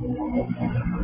Thank you.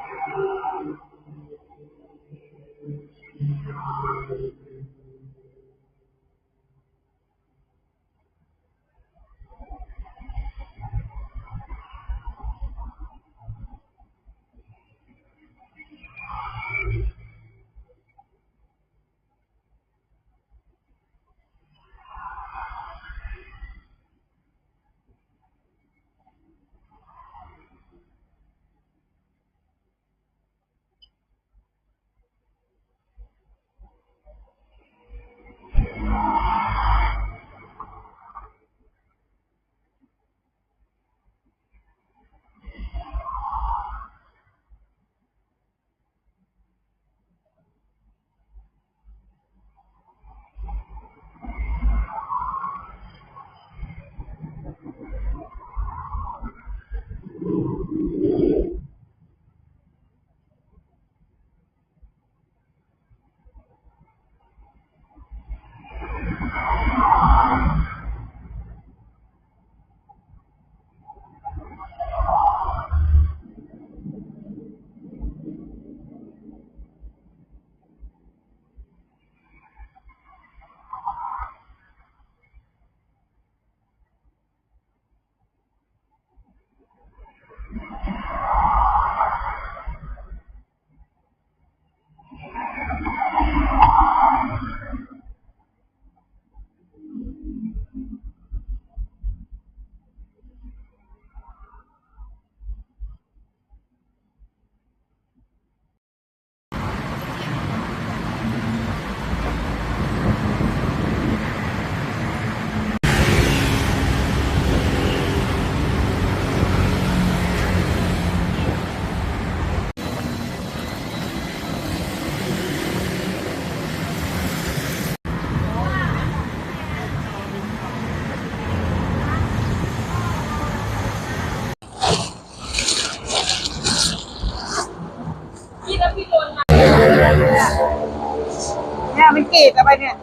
กรีดอะไรเนี่ย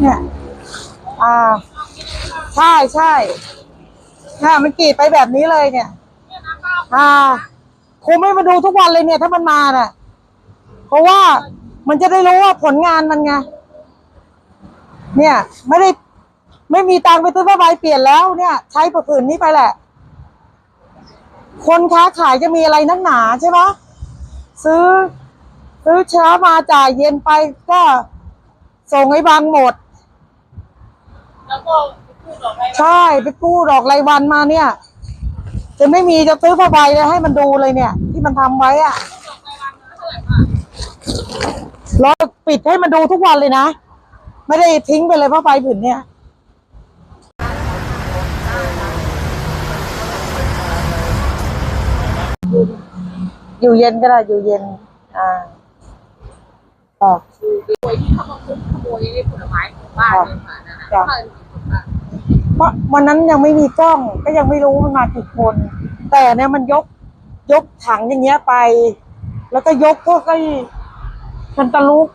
เนี่ย อ่า ใช่ใช่เนี่ยมันกรีดไปแบบนี้เลยเนี่ย อ่าคงไม่มาดูทุกวันเลยเนี่ย ถ้ามันมาน่ะ เพราะว่ามันจะได้รู้ว่าผลงานมันไง เนี่ย ไม่ได้ไม่มีตังค์ไปซื้อผ้าใบเปลี่ยนแล้วเนี่ย ใช้ผืนนี้ไปแหละ คนค้าขายจะมีอะไรนักหนาใช่ปะซื้อ ซื้อเช้ามาจ่ายเย็นไปก็ส่งให้บางหมด แล้วก็พูดออกไปใช่ไปกู้ดอกรายวันมาเนี่ย จะไม่มีจะซื้อผ้าใบเลยให้มันดูเลยเนี่ย ที่มันทำไว้อะเราปิดให้มันดูทุกวันเลยนะ ไม่ได้ทิ้งไปเลยผ้าใบผืนเนี่ย อยู่เย็นก็ได้อยู่เย็น อ่า ต่อขโมยที่เขามาขโมยผลไม้ของบ้านเลยค่ะนั่นจ้ะน่ะเพราะวันนั้นยังไม่มีกล้องก็ยังไม่รู้มันมากี่คน แต่เนี่ยมันยกยกถังอย่างเงี้ยไป แล้วก็ยกพวกไอ้คันตาลูก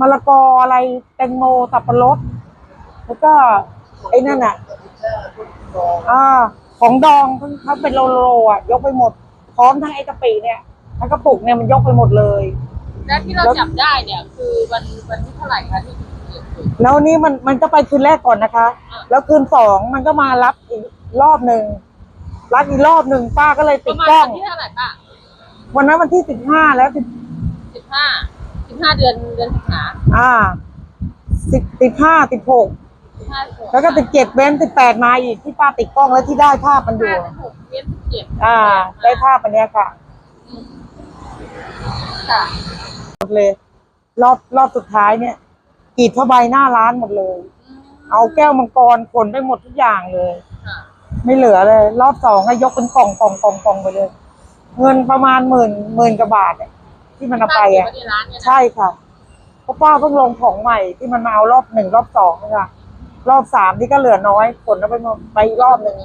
มะละกออะไรแตงโมสับปะรดแล้วก็ไอ้นั่นอะอ่าของดองเขาเป็นโลโลๆอะยกไปหมด พร้อมทั้งไอ้กะปิเนี่ยทั้งกระปุกเนี่ยมันยกไปหมดเลย แล้วที่เราจับได้เนี่ยคือวันวันที่เท่าไหร่คะที่เกิดเหตุแล้วนี่มันมันก็ไปคืนแรกก่อนนะคะ แล้วคืนสองมันก็มารับอีกรอบหนึ่งรับอีกรอบหนึ่งป้าก็เลยปติดระมาณกล้อวังนที่เท่าไหร่ป้าวันนั้นวันที่สิบห้าแล้วสิบสิบห้าสิบห้าเดือนเดือนสิงหาอ่าสิบสิบห้าสิบหกสิบห้าสิบหกแล้วก็สิบเจ็ดเว้นสิบแปดมาอีกที่ป้าติดกล้องแล้วที่ได้ภาพมันอยู่ห้าสิบหกเดือนสิบเจ็ดอ่า ได้ภาพอันเนี้ยค่ะ ค่ะหมดเลย รอบรอบสุดท้ายเนี่ยกรีดผ้าใบหน้าร้านหมดเลยอืมเอาแก้วมังกรขนไปหมดทุกอย่างเลยค่ะไม่เหลือเลย รอบสองก็ยกเป็นกล่องกล่องกล่องกล่องไปเลย เงินประมาณหมื่นหมื่นกว่าบาทเนี่ยที่มันเอาไปป้าเก็บอะไว้ในร้านเนี่ยนะใช่ค่ะเพราะป้าเพิ่งลงของใหม่ที่มันมาเอารอบหนึ่งรอบสองนะคะรอบสามที่ก็เหลือน้อยขนเอาไปหมดไปอีกรอบหนึ่ง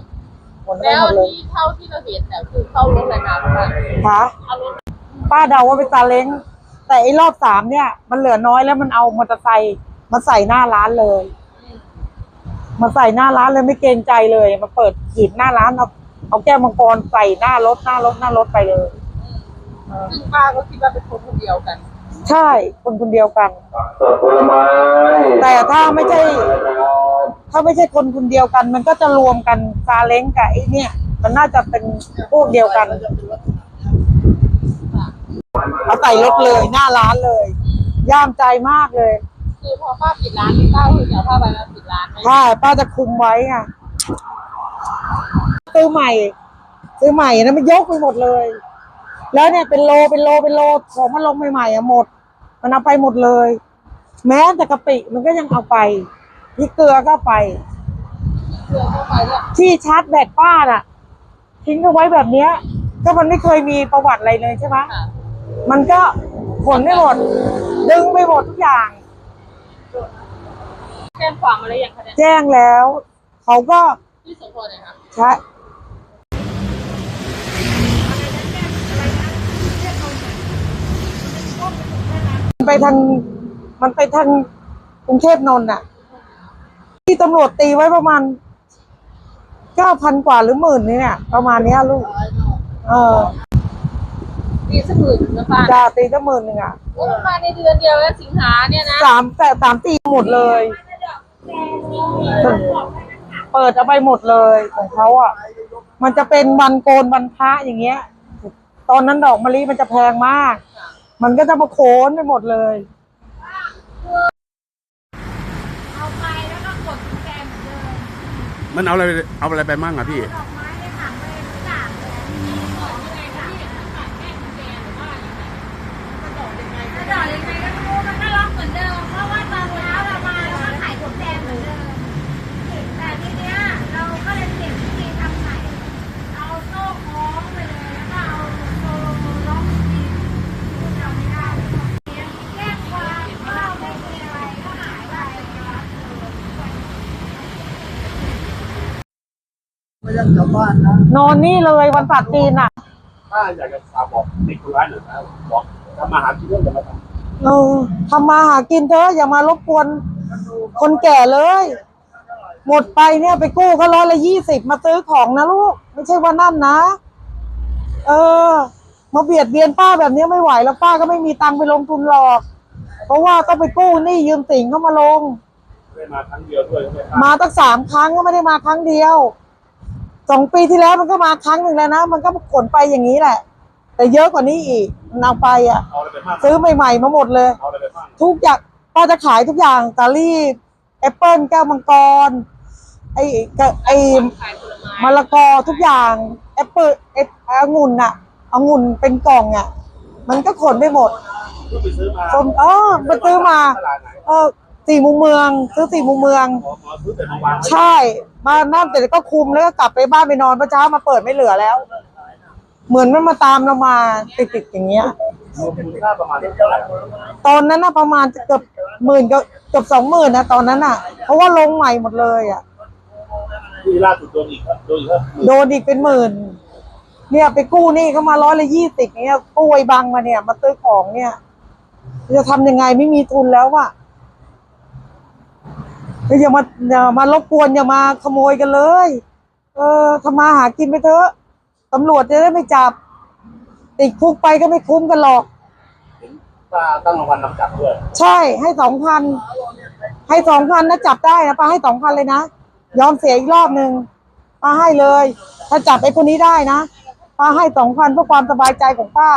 ขนเอาไปแล้วหมดเลย ที่เท่าที่เราเห็นเนี่ยคือเข้ารถอะไรมาบ้างค่ะเอารถ ป้าเดาว่าเป็นซาเล้งแต่ไอ้รอบสามเนี่ย มันเหลือน้อยแล้วมันเอามอเตอร์ไซค์มาใส่หน้าร้านเลย มาใส่หน้าร้านเลยไม่เกรงใจเลยมาเปิดขีดหน้าร้านเอาเอาแก้วมังกรใส่หน้ารถหน้ารถหน้ารถไปเลยเออซึ่งป้าก็คิดว่าเป็นคนคนเดียวกัน ใช่คนคนเดียวกันผลไม้แต่ถ้าไม่ใช่ ถ้าไม่ใช่คนคนเดียวกัน มันก็จะรวมกันซาเล้งกับไอ้เนี่ย มันน่าจะเป็นพวกเดียวกัน เอาใส่รถเลยหน้าร้านเลย ย่ามใจมากเลย คือพอป้าปิดร้านป้าคือจะเอาผ้าใบมาปิดร้านไหมใช่ป้าจะคุมไว้ไงซื้อใหม่ ซื้อใหม่นะมันยกไปหมดเลย แล้วเนี่ยเป็นโลเป็นโลเป็นโลของมันลงใหม่ๆอะหมด มันเอาไปหมดเลย แม้แต่กะปิมันก็ยังเอาไปพริกเกลือก็เอาไป เพื่อเข้าไปเนี่ยที่ชาร์จแบตป้าน่ะ ทิ้งเอาไว้แบบเนี้ย ก็มันไม่เคยมีประวัติอะไรเลยใช่ไหม ค่ะ มันก็ขนไม่หมด ดึงไปหมดทุกอย่าง แจ้งความอะไรอย่างคะเนี่ยแจ้งแล้ว เขาก็ที่สพเนี่ยค่ะใช้มันไปทางมันไปทางกรุงเทพนนท์น่ะ ที่ตำรวจตีไว้ประมาณเก้าพันกว่าหรือหมื่นนี่เนี่ยประมาณเนี้ยลูก เออ ตีสักหมื่นหนึ่งนะป้าจะตีก็หมื่นหนึ่งอะโอ้มันมาในเดือนเดียวแล้วสิงหาเนี่ยนะสามแต่สามตีหมดเลย เปิดเอาไปหมดเลยของเขาอะ มันจะเป็นวันโกนวันพระอย่างเงี้ย ตอนนั้นดอกมะลิมันจะแพงมาก มันก็จะมาโคนไปหมดเลยเอาไปแล้วก็กดกุญแจเหมือนเดิมมันเอาอะไรเอาอะไรไปมั่งอะพี่ ดอกไม้ในถังเลยทุกอย่างเลยกระดอกยังไงก็ไม่รู้มันก็ล็อกเหมือนเดิม เพราะว่าตอนเช้าเรามาเราก็ขายกุญแจเหมือนเดิม แต่ทีเนี้ยเราก็เลยเปลี่ยนวิธีทำใหม่ เอาโซ่คล้องไปเลยแล้วก็เอาโซ่ล็อกอีกทีพูดจำไม่ได้แจ้งความว่าไม่มีอะไรก็หายไปนะคะ ไม่อยากกลับบ้านนะนอนนี่เลยวันศาสตร์จีนอะ ถ้าอยากจะฝากบอกเด็กคนร้ายหน่อยนะบอกทำมาหากินเรื่องจะมาทเออทำมาหากินเถอะอย่ามารบกวนคนแก่เลย หมดไปเนี่ยไปกู้เขาร้อยละยี่สิบมาซื้อของนะลูก ไม่ใช่ว่านั่นนะ เออ มาเบียดเบียนป้าแบบนี้ไม่ไหวแล้วป้าก็ไม่มีตังค์ไปลงทุนหรอก เพราะว่าต้องไปกู้หนี้ยืมสินเข้ามาลงำไม่มาครั้งเดียวด้วยใช่ไหมครับ มาตั้งสามครั้งก็ไม่ได้มาครั้งเดียว สองปีที่แล้วมันก็มาครั้งหนึ่งแล้วนะ มันก็ขนไปอย่างนี้แหละ แต่เยอะกว่านี้อีกมันเอาไปอะ เอาอะไรไปบ้างซื้อใหม่ๆมาหมดเลย เอาอะไรไปบ้างทุกอย่างป้าจะขายทุกอย่างสาลี่แอปเปิลแก้วมังกร ไอ้กะไอ้ขายผลไม้มะละกอทุกอย่างแอปเปิลเอฟองุ่นอะองุ่นเป็นกล่องอะมันก็ขนไปหมดก็ไปซื้อมาส้มเออไปซื้อมา ตลาดไหนเออ สี่มุมเมือง ซื้อสี่มุมเมืองหมอหมอซื้อแต่มาวางใช่ มานั่นเสร็จก็คุมแล้วก็กลับไปบ้านไปนอนพระเช้ามาเปิดไม่เหลือแล้ว เหมือนมันมาตามเรามาติดๆอย่างเงี้ยรวมมูลค่าประมาณเท่าไหร่ตอนนั้นน่ะประมาณเกือบหมื่นก็เกือบสองหมื่นนะตอนนั้นน่ะ เพราะว่าลงใหม่หมดเลยอะที่ล่าสุดโดนอีกครับโดนอีกครับหมื่นโดนอีกเป็นหมื่น เนี่ยไปกู้หนี่เขามาร้อยละยี่สิบเนี่ยกู้ไอ้บังมาเนี่ย มาซื้อของเนี่ย จะทำยังไงไม่มีทุนแล้วอะก็ อย่ามาอย่ามารบกวนอย่ามาขโมยกันเลย เออทำมาหากินไปเถอะตำรวจจะได้ไม่จับ ติดคุกไปก็ไม่คุ้มกันหรอกเห็นป้าตั้งรางวัลนำจับด้วยใช่ให้สองพันให้สองพันนะจับได้นะป้าให้สองพันเลยนะ ยอมเสียอีกรอบหนึ่งป้าให้เลย ถ้าจับไอ้คนนี้ได้นะป้าให้สองพันเพื่อความสบายใจของป้า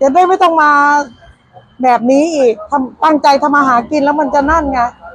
จะได้ไม่ต้องมาแบบนี้อีกทำตั้งใจทำมาหากินแล้วมันจะนั่นไงค